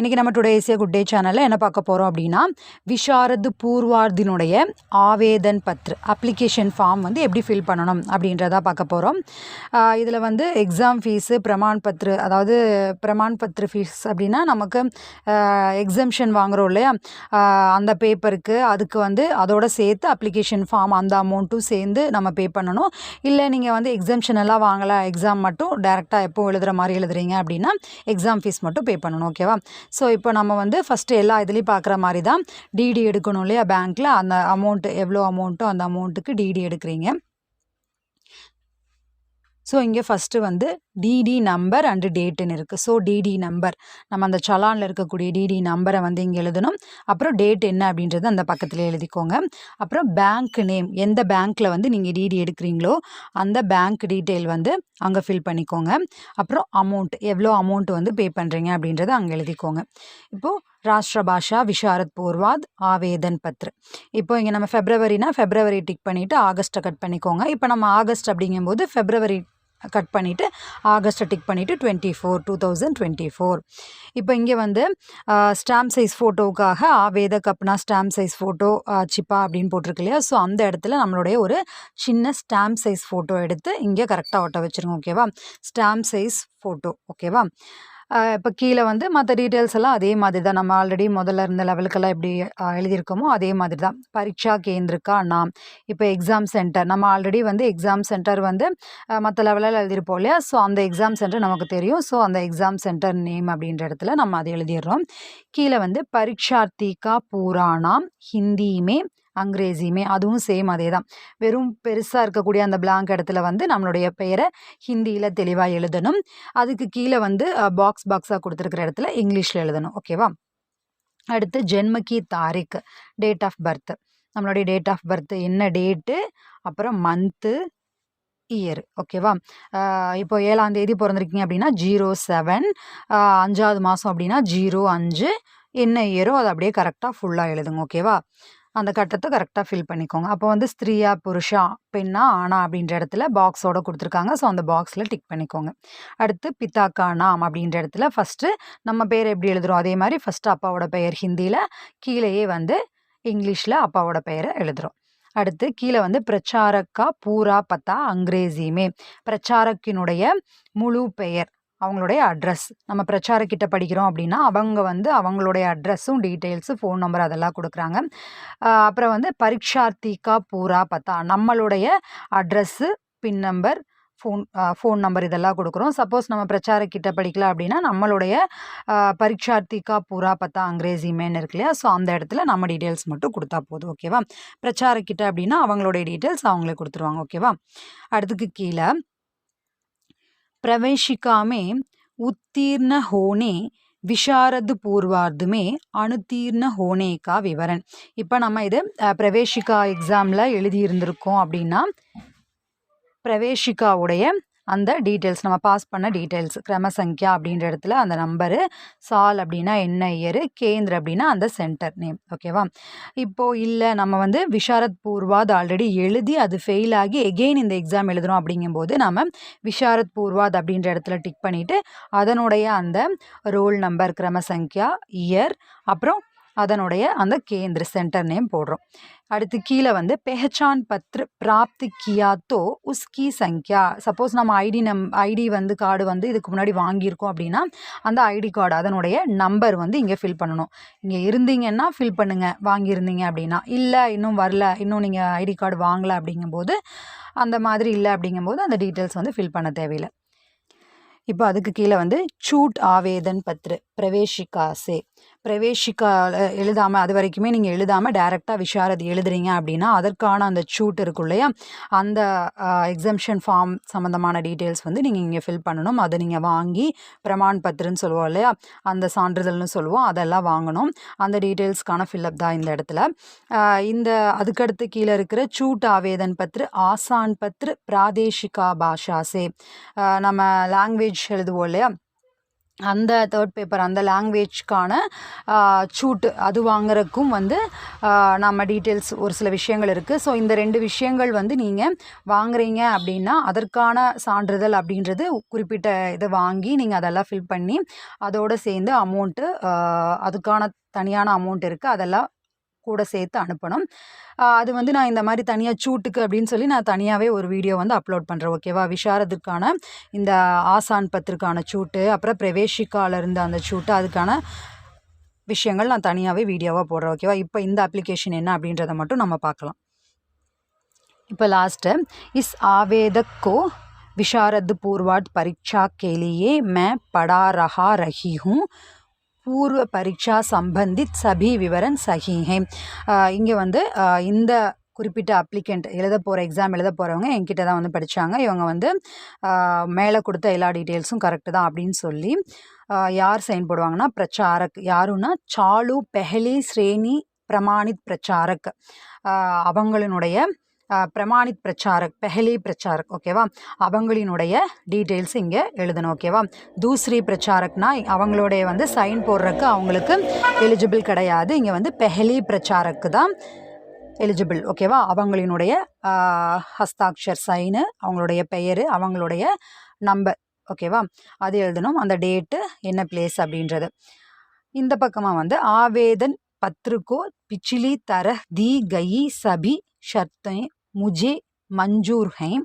இன்றைக்கி நம்ம today Asia good day சேனலில் என்ன பார்க்க போகிறோம் அப்படின்னா விஷாரது பூர்வார்த்தினுடைய ஆவேதன் பத்ரு அப்ளிகேஷன் ஃபார்ம் வந்து எப்படி ஃபில் பண்ணணும் அப்படின்றத பார்க்க போகிறோம் இதில் வந்து எக்ஸாம் ஃபீஸு பிரமாண் பத்ரு அதாவது பிரமாண் பத்ரு ஃபீஸ் அப்படின்னா நமக்கு எக்ஸம்ஷன் வாங்குகிறோம் இல்லையா? அந்த பேப்பருக்கு அதுக்கு வந்து அதோட சேர்த்து அப்ளிகேஷன் ஃபார்ம் அந்த அமௌண்ட்டும் சேர்ந்து நம்ம பே பண்ணணும். இல்லை நீங்கள் வந்து எக்ஸம்ஷன் எல்லாம் வாங்கலை எக்ஸாம் மட்டும் டேரெக்டாக எப்போ எழுதுகிற மாதிரி எழுதுறீங்க அப்படின்னா எக்ஸாம் ஃபீஸ் மட்டும் பே பண்ணணும் ஓகேவா ஸோ இப்போ நம்ம வந்து ஃபஸ்ட்டு எல்லா இதுலேயும் பார்க்குற மாதிரி தான் டிடி எடுக்கணும் இல்லையா? பேங்க்கில் அந்த அமௌண்ட்டு எவ்வளோ அமௌண்ட்டோ அந்த அமௌண்ட்டுக்கு டிடி எடுக்கிறீங்க. ஸோ இங்கே ஃபஸ்ட்டு வந்து டிடி நம்பர் அண்டு டேட்டுன்னு இருக்குது ஸோ டிடி நம்பர் நம்ம அந்த சலானில் இருக்கக்கூடிய டிடி நம்பரை வந்து இங்கே எழுதணும். அப்புறம் டேட் என்ன அப்படின்றது அந்த பக்கத்தில் எழுதிக்கோங்க. அப்புறம் பேங்க் நேம் எந்த பேங்க்கில் வந்து நீங்கள் டிடி எடுக்கிறீங்களோ அந்த பேங்க் டீட்டெயில் வந்து அங்கே ஃபில் பண்ணிக்கோங்க. அப்புறம் அமௌண்ட் எவ்வளோ அமௌண்ட் வந்து பே பண்ணுறீங்க அப்படின்றத அங்கே எழுதிக்கோங்க. இப்போது ராஷ்டிர பாஷா விஷாரத் பூர்வாத் ஆவேதன் பத்ரு. இப்போ இங்கே நம்ம ஃபெப்ரவரினா ஃபெப்ரவரி டிக் பண்ணிவிட்டு ஆகஸ்ட்டை கட் பண்ணிக்கோங்க. இப்போ நம்ம ஆகஸ்ட் அப்படிங்கும்போது ஃபெப்ரவரி கட் பண்ணிவிட்டு ஆகஸ்ட்டை டிக் பண்ணிவிட்டு twenty four two thousand twenty four இப்போ இங்கே வந்து ஸ்டாம்ப் சைஸ் ஃபோட்டோவுக்காக ஆவேத கப்னா ஸ்டாம்ப் சைஸ் ஃபோட்டோ சிப்பா அப்படின்னு போட்டிருக்கு இல்லையா? ஸோ அந்த இடத்துல நம்மளுடைய ஒரு சின்ன ஸ்டாம்ப் சைஸ் ஃபோட்டோ எடுத்து இங்கே கரெக்டாக ஒட்ட வச்சுருங்க ஓகேவா ஸ்டாம்ப் சைஸ் ஃபோட்டோ ஓகேவா இப்போ கீழே வந்து மற்ற டீட்டெயில்ஸ் எல்லாம் அதே மாதிரி தான் நம்ம ஆல்ரெடி முதல்ல இருந்த லெவலுக்கெல்லாம் எப்படி எழுதியிருக்கோமோ அதே மாதிரி தான் பரீட்சா கேந்திருக்கா நாம் இப்போ எக்ஸாம் சென்டர் நம்ம ஆல்ரெடி வந்து எக்ஸாம் சென்டர் வந்து மற்ற லெவலில் எழுதியிருப்போம் இல்லையா? ஸோ அந்த எக்ஸாம் சென்டர் நமக்கு தெரியும். ஸோ அந்த எக்ஸாம் சென்டர் நேம் அப்படின்ற இடத்துல நம்ம அதை எழுதிடுறோம். கீழே வந்து பரீட்சார்த்திகா பூராணாம் ஹிந்தியுமே அங்கிரேசியுமே அதுவும் சேம் அதே தான் வெறும் பெருசாக இருக்கக்கூடிய அந்த பிளாங்க் இடத்துல வந்து நம்மளுடைய பெயரை ஹிந்தியில் தெளிவாக எழுதணும். அதுக்கு கீழே வந்து பாக்ஸ் பாக்ஸாக கொடுத்துருக்கிற இடத்துல இங்கிலீஷில் எழுதணும். ஓகேவா அடுத்து ஜென்மக்கி தாரிக் டேட் ஆஃப் பர்த் நம்மளுடைய டேட் ஆஃப் பர்த் என்ன டேட்டு அப்புறம் மந்த்து இயர் ஓகேவா இப்போ ஏழாம் தேதி பிறந்திருக்கீங்க அப்படின்னா ஜீரோ செவன் அஞ்சாவது மாதம் அப்படின்னா ஜீரோ அஞ்சு. என்ன இயரோ அதை அப்படியே கரெக்டாக ஃபுல்லாக எழுதுங்க. ஓகேவா அந்த கட்டத்தை கரெக்டாக ஃபில் பண்ணிக்கோங்க. அப்போ வந்து ஸ்திரீயா புருஷா பெண்ணா ஆனா அப்படின்ற இடத்துல பாக்ஸோட கொடுத்துருக்காங்க. ஸோ அந்த பாக்ஸில் டிக் பண்ணிக்கோங்க. அடுத்து பித்தாக்கா நாம் அப்படின்ற இடத்துல ஃபஸ்ட்டு நம்ம பேர் எப்படி எழுதுறோம்? அதே மாதிரி ஃபஸ்ட்டு அப்பாவோட பெயர் ஹிந்தியில் கீழேயே வந்து இங்கிலீஷில் அப்பாவோட பெயரை எழுதுறோம். அடுத்து கீழே வந்து பிரச்சாரக்கா பூரா பத்தா அங்கிரேசியுமே பிரச்சாரக்கினுடைய முழு பெயர். அவங்களுடைய அட்ரஸ் நம்ம பிரச்சாரக்கிட்ட படிக்கிறோம் அப்படின்னா அவங்க வந்து அவங்களுடைய அட்ரஸும் டீட்டெயில்ஸு ஃபோன் நம்பர் அதெல்லாம் கொடுக்குறாங்க. அப்புறம் வந்து பரீட்சார்த்திகா பூரா பத்தா நம்மளுடைய address pin number phone phone number இதெல்லாம் கொடுக்குறோம். சப்போஸ் நம்ம பிரச்சாரக்கிட்ட படிக்கல அப்படின்னா நம்மளுடைய பரீட்சார்த்திகா பூரா பத்தா அங்கிரேசி மேன் இருக்கு இல்லையா? ஸோ அந்த இடத்துல நம்ம டீட்டெயில்ஸ் மட்டும் கொடுத்தா போதும் ஓகேவா பிரச்சாரக்கிட்ட அப்படின்னா அவங்களுடைய டீட்டெயில்ஸ் அவங்களே கொடுத்துருவாங்க ஓகேவா அடுத்துக்கு கீழே प्रवेशिका में उत्तीर्ण होने விஷாரது பூர்வார்த்துமே அணுத்தீர்ண ஹோனேக்கா விவரன் இப்போ நம்ம இது அஹ், பிரவேசிகா எக்ஸாமில் எழுதியிருந்திருக்கோம் அப்படின்னா பிரவேசிகாவுடைய அந்த டீட்டெயில்ஸ் நம்ம பாஸ் பண்ண டீட்டெயில்ஸ். கிரமசங்கியா அப்படின்ற இடத்துல அந்த நம்பரு சால் அப்படின்னா என்ன இயரு கேந்திர அப்படின்னா அந்த சென்டர் நேம். ஓகேவா? இப்போது இல்லை நம்ம வந்து விஷாரத் பூர்வாத் ஆல்ரெடி எழுதி அது ஃபெயில் ஆகி எகெயின் இந்த எக்ஸாம் எழுதுறோம் அப்படிங்கும்போது நம்ம விஷாரத் பூர்வாத் அப்படின்ற இடத்துல டிக் பண்ணிவிட்டு அதனுடைய அந்த ரோல் நம்பர் கிரமசங்கியா இயர் அப்புறம் அதனுடைய அந்த கேந்திர சென்டர் நேம் போடுறோம். அடுத்து கீழே வந்து பெஹச்சான் பத்ரு பிராப்தி கியா தோ உஸ்கி சங்கியா. சப்போஸ் நம்ம ஐடி நம் ஐடி வந்து கார்டு வந்து இதுக்கு முன்னாடி வாங்கியிருக்கோம் அப்படின்னா அந்த ஐடி கார்டு அதனுடைய நம்பர் வந்து இங்கே ஃபில் பண்ணணும். இங்கே இருந்தீங்கன்னா ஃபில் பண்ணுங்கள் வாங்கியிருந்தீங்க அப்படின்னா. இல்லை இன்னும் வரல இன்னும் நீங்கள் ஐடி கார்டு வாங்கலை அப்படிங்கும்போது அந்த மாதிரி இல்லை அப்படிங்கும்போது அந்த டீட்டெயில்ஸ் வந்து ஃபில் பண்ண தேவையில்லை. இப்போ அதுக்கு கீழே வந்து சூட் ஆவேதன் பத்ரு பிரவேஷிகா பிரவேஷிக்கா எழுதாமல் அது வரைக்குமே நீங்கள் எழுதாமல் டைரெக்டாக விஷாரதி எழுதுறீங்க அப்படின்னா அதற்கான அந்த சூட் இருக்கும் இல்லையா? அந்த எக்ஸம்ஷன் ஃபார்ம் சம்மந்தமான டீட்டெயில்ஸ் வந்து நீங்கள் இங்கே ஃபில் பண்ணணும். அதை நீங்கள் வாங்கி பிரமாண் பத்ருன்னு சொல்லுவோம் இல்லையா? அந்த சான்றிதழ்னு சொல்லுவோம். அதெல்லாம் வாங்கணும். அந்த டீட்டெயில்ஸ்க்கான ஃபில்அப் தான் இந்த இடத்துல. இந்த அதுக்கடுத்து கீழே இருக்கிற சூட் ஆவேதன் பத்ரு ஆசான் பத்ரு பிராதேஷிகா பாஷாசே நம்ம லாங்குவேஜ் எழுதுவோம் இல்லையா? அந்த தேர்ட் பேப்பர் அந்த லாங்குவேஜ்க்கான சூட்டு அது வாங்குறதுக்கும் வந்து நம்ம டீட்டெயில்ஸ் ஒரு சில விஷயங்கள் இருக்குது ஸோ இந்த ரெண்டு விஷயங்கள் வந்து நீங்கள் வாங்குறீங்க அப்படின்னா அதற்கான சான்றிதழ் அப்படின்றது குறிப்பிட்ட இதை வாங்கி நீங்கள் அதெல்லாம் ஃபில் பண்ணி அதோடு சேர்ந்து அமௌண்ட்டு அதுக்கான தனியான அமௌண்ட் இருக்குது அதெல்லாம் கூட சேர்த்து அனுப்பணும் ஆ, அது வந்து நான் இந்த மாதிரி தனியாக சூட்டுக்கு அப்படின்னு சொல்லி நான் தனியாகவே ஒரு வீடியோ வந்து அப்லோட் பண்ணுறேன் ஓகேவா விஷாரதுக்கான இந்த ஆசான் பத்திற்கான சூட்டு அப்புறம் பிரவேஷிக்கால இருந்த அந்த சூட்டு அதுக்கான விஷயங்கள் நான் தனியாகவே வீடியோவாக போடுறேன் ஓகேவா இப்போ இந்த அப்ளிகேஷன் என்ன அப்படின்றத மட்டும் நம்ம பார்க்கலாம் இப்போ लास्ट इस आवेदक को विशारद पूर्वार्ध परीक्षा के लिए मैं पढ़ा रहा रही हूँ பூர்வ பரீட்சா சம்பந்தித் சபி விவரன் சஹிஹே இங்கே வந்து இந்த குறிப்பிட்ட அப்ளிகண்ட் எழுத போகிற எக்ஸாம் எழுத போகிறவங்க என்கிட்ட தான் வந்து படித்தாங்க இவங்க வந்து மேலே கொடுத்த எல்லா டீட்டெயில்ஸும் கரெக்டு தான் அப்படின்னு சொல்லி யார் சைன் போடுவாங்கன்னா பிரச்சாரக் யாருன்னா சாலு பெஹலி ஸ்ரேனி பிரமாணித் பிரச்சாரக். அவங்களினுடைய பிரமாணித் பிரச்சாரக் பெஹலி பிரச்சாரக் ஓகேவா? அவங்களினுடைய டீட்டெயில்ஸ் இங்கே எழுதணும் ஓகேவா? தூஸ்ரி பிரச்சாரக்னா அவங்களுடைய வந்து சைன் போடுறதுக்கு அவங்களுக்கு எலிஜிபிள் கிடையாது. இங்கே வந்து பெஹலி பிரச்சாரக்கு தான் எலிஜிபிள் ஓகேவா? அவங்களினுடைய ஹஸ்தாட்சர் சைனு அவங்களுடைய பெயர் அவங்களுடைய நம்பர் ஓகேவா? அது எழுதணும். அந்த டேட்டு என்ன பிளேஸ் அப்படின்றது. இந்த பக்கமாக வந்து ஆவேதன் பத்ருக்கோ பிச்சிலி தர தி கயி சபி ஷர்த்தையும் मुझे मंजूर हैं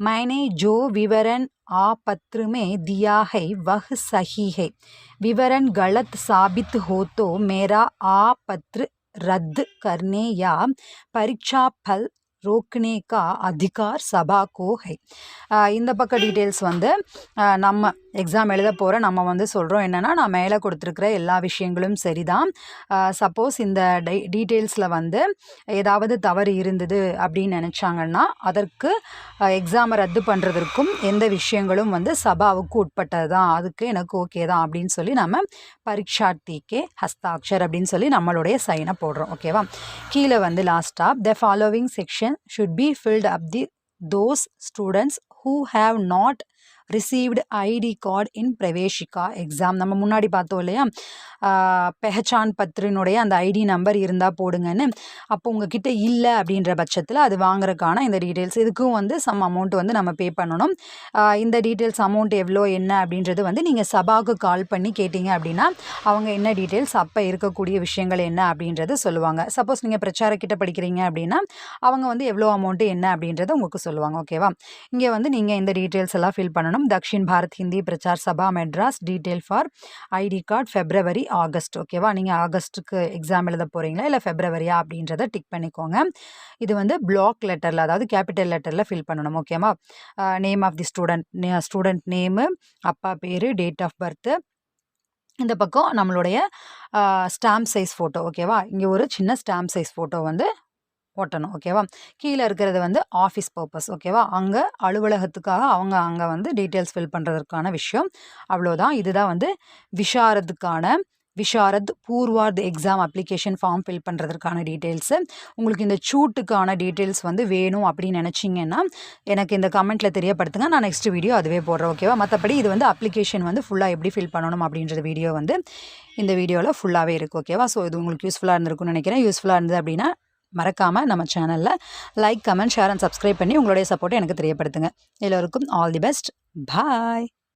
मैंने जो विवरण आ पत्र में दिया है वह सही है विवरण गलत साबित हो तो मेरा आ पत्र रद्द करने या परीक्षा फल रोकने का अधिकार सभा को है ஆஹ் இந்த பக்க டீட்டெயில்ஸ் வந்து ஆஹ் நம்ம எக்ஸாம் எழுத போகிற நம்ம வந்து சொல்கிறோம் என்னென்னா நான் மேலே கொடுத்துருக்குற எல்லா விஷயங்களும் சரிதான். சப்போஸ் இந்த டை டீட்டெயில்ஸில் வந்து ஏதாவது தவறு இருந்தது அப்படின்னு நினச்சாங்கன்னா அதற்கு எக்ஸாமை ரத்து பண்ணுறதற்கும் எந்த விஷயங்களும் வந்து சபாவுக்கு உட்பட்டது தான் அதுக்கு எனக்கு ஓகே தான் அப்படின்னு சொல்லி நம்ம பரீட்சார்த்திக்கே ஹஸ்தாட்சர் அப்படின்னு சொல்லி நம்மளுடைய சைனை போடுறோம் ஓகேவா கீழே வந்து லாஸ்ட்டாக the following section should be filled up the those students who have not received ID card in Praveshika exam நம்ம முன்னாடி பார்த்தோம் இல்லையா? பெஹச்சான் பத்திரினுடைய அந்த ஐடி நம்பர் இருந்தால் போடுங்கன்னு. அப்போ உங்ககிட்ட இல்லை அப்படின்ற பட்சத்தில் அது வாங்குறதுக்கான இந்த டீட்டெயில்ஸ் இதுக்கும் வந்து சம் அமௌண்ட் வந்து நம்ம பே பண்ணணும். இந்த டீட்டெயில்ஸ் அமௌண்ட் எவ்வளோ என்ன அப்படின்றது வந்து நீங்கள் சபாவுக்கு கால் பண்ணி கேட்டிங்க அப்படின்னா அவங்க என்ன டீட்டெயில்ஸ் அப்போ இருக்கக்கூடிய விஷயங்கள் என்ன அப்படின்றது சொல்லுவாங்க. சப்போஸ் நீங்கள் பிரச்சாரக்கிட்ட படிக்கிறீங்க அப்படின்னா அவங்க வந்து எவ்வளோ அமௌண்ட்டு என்ன அப்படின்றத உங்களுக்கு சொல்லுவாங்க. ஓகேவா இங்கே வந்து நீங்கள் இந்த டீட்டெயில்ஸ் எல்லாம் ஃபில் பண்ணணும். Dakshin Bharat Hindi Prachar Sabha Madras detail for ID card February August ஓகேவா நீங்கள் ஆகஸ்ட்டுக்கு எக்ஸாம் எழுத போகிறீங்களா இல்லை ஃபெப்ரவரியா அப்படின்றத டிக் பண்ணிக்கோங்க. இது வந்து பிளாக் லெட்டரில் அதாவது கேபிட்டல் லெட்டரில் ஃபில் பண்ணணும். ஓகேவா name of the student student name அப்பா பேர் டேட் ஆஃப் பர்த்து இந்த பக்கம் நம்மளுடைய ஸ்டாம்ப் சைஸ் ஃபோட்டோ ஓகேவா இங்கே ஒரு சின்ன ஸ்டாம்ப் சைஸ் ஃபோட்டோ வந்து ஒட்டணும் ஓகேவா? கீழே இருக்கிறது வந்து ஆஃபீஸ் பர்பஸ் ஓகேவா? அங்கே அலுவலகத்துக்காக அவங்க அங்கே வந்து டீட்டெயில்ஸ் ஃபில் பண்ணுறதுக்கான விஷயம். அவ்வளோதான். இதுதான் வந்து விஷாரதுக்கான Visharad Purvardh exam application form fill பண்ணுறதுக்கான டீட்டெயில்ஸு. உங்களுக்கு இந்த சூட்டுக்கான டீட்டெயில்ஸ் வந்து வேணும் அப்படின்னு நினச்சிங்கன்னா எனக்கு இந்த கமெண்ட்டில் தெரியப்படுத்துங்க. நான் நெக்ஸ்ட் வீடியோ அதுவே போடுறேன் ஓகேவா? மற்றபடி இது வந்து அப்ளிகேஷன் வந்து ஃபுல்லாக எப்படி ஃபில் பண்ணணும் அப்படின்ற வீடியோ வந்து இந்த வீடியோவில் ஃபுல்லாகவே இருக்குது ஓகேவா? ஸோ இது உங்களுக்கு யூஸ்ஃபுல்லாக இருந்திருக்கும்னு நினைக்கிறேன். யூஸ்ஃபுல்லாக இருந்தது அப்படின்னா மறக்காமல் நம்ம சேனலில் like comment share and subscribe பண்ணி உங்களுடைய சப்போர்ட்டை எனக்கு தெரியப்படுத்துங்க. எல்லோருக்கும் ஆல் தி பெஸ்ட் பாய்